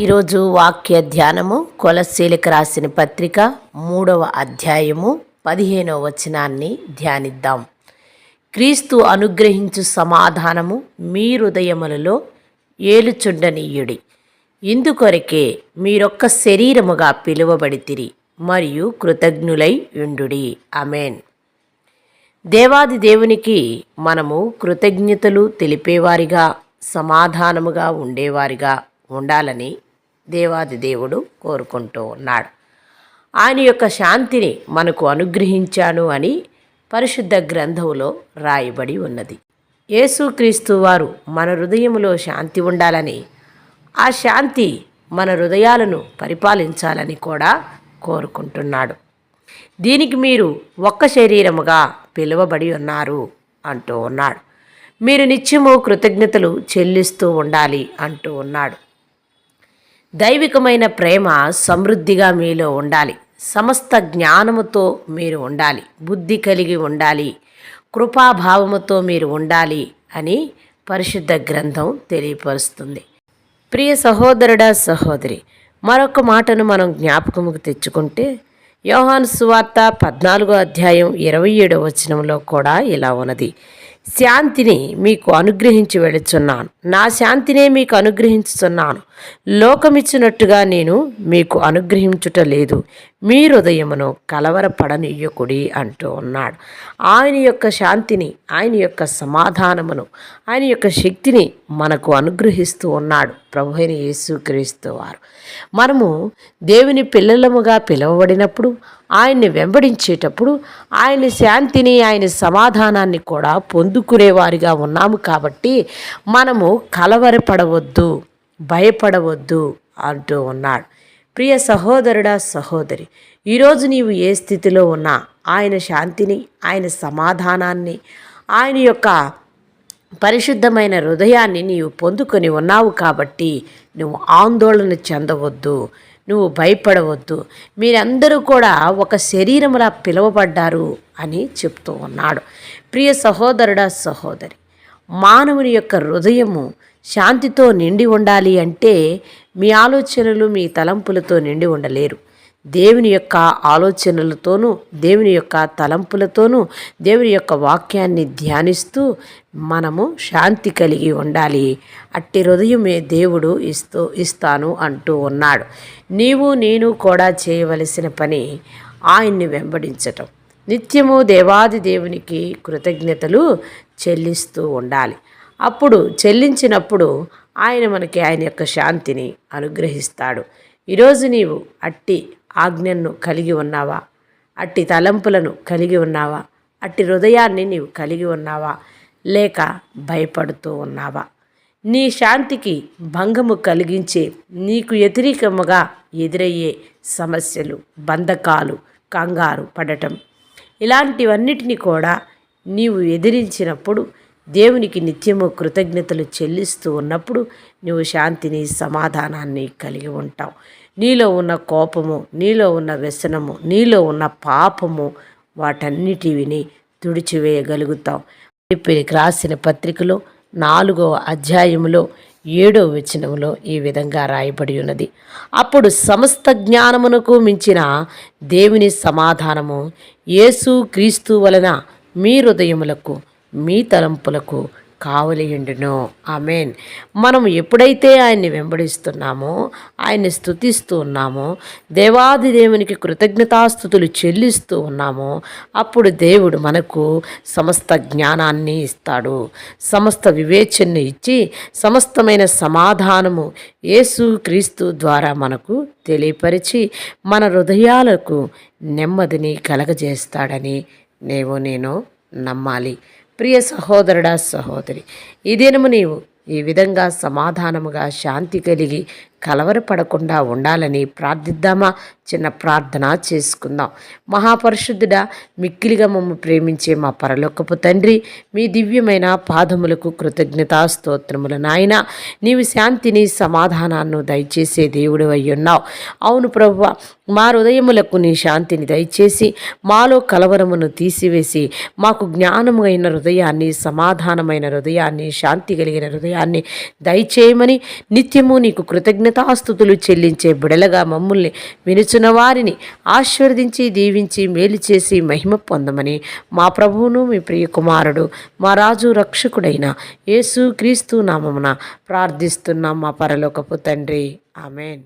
ఈరోజు వాక్య ధ్యానము కొలశీలకు రాసిన పత్రిక మూడవ అధ్యాయము పదిహేనవ వచనాన్ని ధ్యానిద్దాం. క్రీస్తు అనుగ్రహించు సమాధానము మీ హృదయములలో ఏలుచుండనీయుడి. ఇందుకొరకే మీరొక్క శరీరముగా పిలువబడితిరి మరియు కృతజ్ఞులై ఉండుడి. అమేన్ దేవాది దేవునికి మనము కృతజ్ఞతలు తెలిపేవారిగా సమాధానముగా ఉండేవారిగా ఉండాలని దేవాది దేవుడు కోరుకుంటూ ఉన్నాడు. ఆయన యొక్క శాంతిని మనకు అనుగ్రహించాను అని పరిశుద్ధ గ్రంథములో రాయబడి ఉన్నది. యేసుక్రీస్తు వారు మన హృదయంలో శాంతి ఉండాలని ఆ శాంతి మన హృదయాలను పరిపాలించాలని కూడా కోరుకుంటున్నాడు. దీనికి మీరు ఒక్క శరీరముగా పిలువబడి ఉన్నారు అంటూ ఉన్నాడు. మీరు నిత్యము కృతజ్ఞతలు చెల్లిస్తూ ఉండాలి అంటూ ఉన్నాడు. దైవికమైన ప్రేమ సమృద్ధిగా మీలో ఉండాలి. సమస్త జ్ఞానముతో మీరు ఉండాలి. బుద్ధి కలిగి ఉండాలి. కృపాభావముతో మీరు ఉండాలి అని పరిశుద్ధ గ్రంథం తెలియపరుస్తుంది. ప్రియ సహోదరుడా సహోదరి మరొక మాటను మనం జ్ఞాపకముకు తెచ్చుకుంటే యోహాను సువార్త పద్నాలుగో అధ్యాయం ఇరవై ఏడో వచనంలో కూడా ఇలా ఉన్నది. శాంతిని మీకు అనుగ్రహించి వెళుచున్నాను నా శాంతినే మీకు అనుగ్రహించుచున్నాను. లోకమిచ్చినట్టుగా నేను మీకు అనుగ్రహించుట లేదు. మీ హృదయమును కలవరపడనియ్యకుడి అంటూ ఉన్నాడు. ఆయన యొక్క శాంతిని ఆయన యొక్క సమాధానమును ఆయన యొక్క శక్తిని మనకు అనుగ్రహిస్తూ ఉన్నాడు ప్రభు అయిన యేసుక్రీస్తు వారు. మనము దేవుని పిల్లలముగా పిలువబడినప్పుడు ఆయన్ని వెంబడించేటప్పుడు ఆయన శాంతిని ఆయన సమాధానాన్ని కూడా పొందుకునేవారిగా ఉన్నాము కాబట్టి మనము కలవరపడవద్దు భయపడవద్దు అంటూ ఉన్నాడు. ప్రియ సహోదరుడా సహోదరి ఈరోజు నీవు ఏ స్థితిలో ఉన్నా ఆయన శాంతిని ఆయన సమాధానాన్ని ఆయన యొక్క పరిశుద్ధమైన హృదయాన్ని నీవు పొందుకొని ఉన్నావు కాబట్టి నువ్వు ఆందోళన చెందవద్దు. నువ్వు భయపడవద్దు. మీరందరూ కూడా ఒక శరీరములా పిలువబడ్డారు అని చెప్తూ ఉన్నాడు. ప్రియ సహోదరుడా సహోదరి మానవుని యొక్క హృదయము శాంతితో నిండి ఉండాలి అంటే మీ ఆలోచనలు మీ తలంపులతో నిండి ఉండలేరు. దేవుని యొక్క ఆలోచనలతోనూ దేవుని యొక్క తలంపులతోనూ దేవుని యొక్క వాక్యాన్ని ధ్యానిస్తూ మనము శాంతి కలిగి ఉండాలి. అట్టి హృదయమే దేవుడు ఇస్తూ ఇస్తాను అంటూ ఉన్నాడు. నీవు నేను కూడా చేయవలసిన పని ఆయన్ని వెంబడించటం. నిత్యము దేవాది దేవునికి కృతజ్ఞతలు చెల్లిస్తూ ఉండాలి. అప్పుడు చెల్లించినప్పుడు ఆయన మనకి ఆయన యొక్క శాంతిని అనుగ్రహిస్తాడు. ఈరోజు నీవు అట్టి ఆజ్ఞను కలిగి ఉన్నావా? అట్టి తలంపులను కలిగి ఉన్నావా? అట్టి హృదయాన్ని నీవు కలిగి ఉన్నావా? లేక భయపడుతూ ఉన్నావా? నీ శాంతికి భంగము కలిగించే నీకు వ్యతిరేకముగా ఎదురయ్యే సమస్యలు బంధకాలు కంగారు పడటం. ఇలాంటివన్నిటిని కూడా నీవు ఎదిరించినప్పుడు దేవునికి నిత్యము కృతజ్ఞతలు చెల్లిస్తూ ఉన్నప్పుడు నువ్వు శాంతిని సమాధానాన్ని కలిగి ఉంటావు. నీలో ఉన్న కోపము నీలో ఉన్న వ్యసనము నీలో ఉన్న పాపము వాటన్నిటివిని తుడిచివేయగలుగుతావు. పిలికి రాసిన పత్రికలో నాలుగవ అధ్యాయములో ఏడో వచనములో ఈ విధంగా రాయబడి ఉన్నది. అప్పుడు సమస్త జ్ఞానమునకు మించిన దేవుని సమాధానము యేసు క్రీస్తు వలన మీ హృదయములకు మీ తలంపులకు కావలియుండును. ఆమెన్. మనం ఎప్పుడైతే ఆయన్ని వెంబడిస్తున్నామో ఆయన్ని స్థుతిస్తూ ఉన్నామో దేవాది దేవునికి కృతజ్ఞతాస్థుతులు చెల్లిస్తూ ఉన్నామో అప్పుడు దేవుడు మనకు సమస్త జ్ఞానాన్ని ఇస్తాడు. సమస్త వివేచనను ఇచ్చి సమస్తమైన సమాధానము యేసు క్రీస్తు ద్వారా మనకు తెలియపరిచి మన హృదయాలకు నెమ్మదిని కలగజేస్తాడని నేవో నేను నమ్మాలి. ప్రియ సహోదరుడా సహోదరి ఈ దినము నీవు. ఈ విధంగా సమాధానముగా శాంతి కలిగి కలవరపడకుండా ఉండాలని ప్రార్థిద్దామా? చిన్న ప్రార్థన చేసుకుందాం. మహాపరిశుద్ధుడా మిక్కిలిగా మమ్మ ప్రేమించే మా పరలోకపు తండ్రి మీ దివ్యమైన పాదములకు కృతజ్ఞతా స్తోత్రములు నాయన. నీవు శాంతిని సమాధానాన్ని దయచేసే దేవుడు అయ్యున్నావు అవును ప్రభు మా హృదయములకు నీ శాంతిని దయచేసి మాలో కలవరమును తీసివేసి మాకు జ్ఞానమైన హృదయాన్ని సమాధానమైన హృదయాన్ని శాంతి కలిగిన హృదయాన్ని దయచేయమని నిత్యము నీకు కృతజ్ఞత కృతజ్ఞతాస్థుతులు చెల్లించే బిడలగా మమ్మల్ని వినుచున్న వారిని ఆశీర్వదించి దీవించి మేలు చేసి మహిమ పొందమని మా ప్రభువును మీ ప్రియ కుమారుడు మా రాజు రక్షకుడైన యేసు క్రీస్తు నామమున ప్రార్థిస్తున్నాం మా పరలోకపు తండ్రి. ఆమెన్.